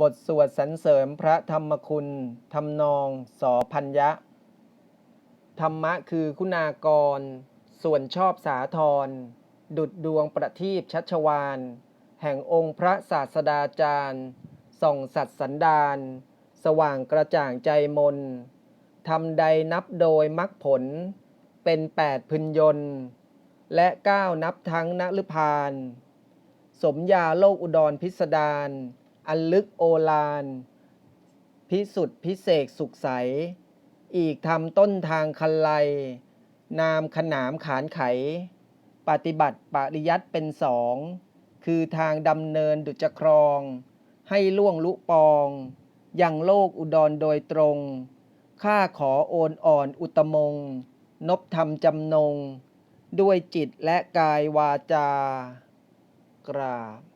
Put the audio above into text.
บทสวดสรรเสริญพระธรรมคุณทำนองสอพัญญะ ธรรมะคือคุณากร ส่วนชอบสาธร ดุดดวงประทีปชัชวาน แห่งองค์พระศาสดาจารย์ส่องสัตสันดานสว่างกระจ่างใจมนทำใดนับโดยมรรคผล เป็นแปดพึญยนต์และเก้านับทั้งนฤพาน สมยาโลกอุดรพิสดาร อันลึกโอฬารพิสุทธิพิเศษสุขใส อีกทำต้นทางคันไล นามขนามขานไข ปฏิบัติปริยัติเป็นสอง คือทางดำเนินดุจครอง ให้ล่วงลุปอง ยังโลกอุดรโดยตรง ข้าขอโอนอ่อนอุตมง นบธรรมจำนง ด้วยจิตและกายวาจา กราบ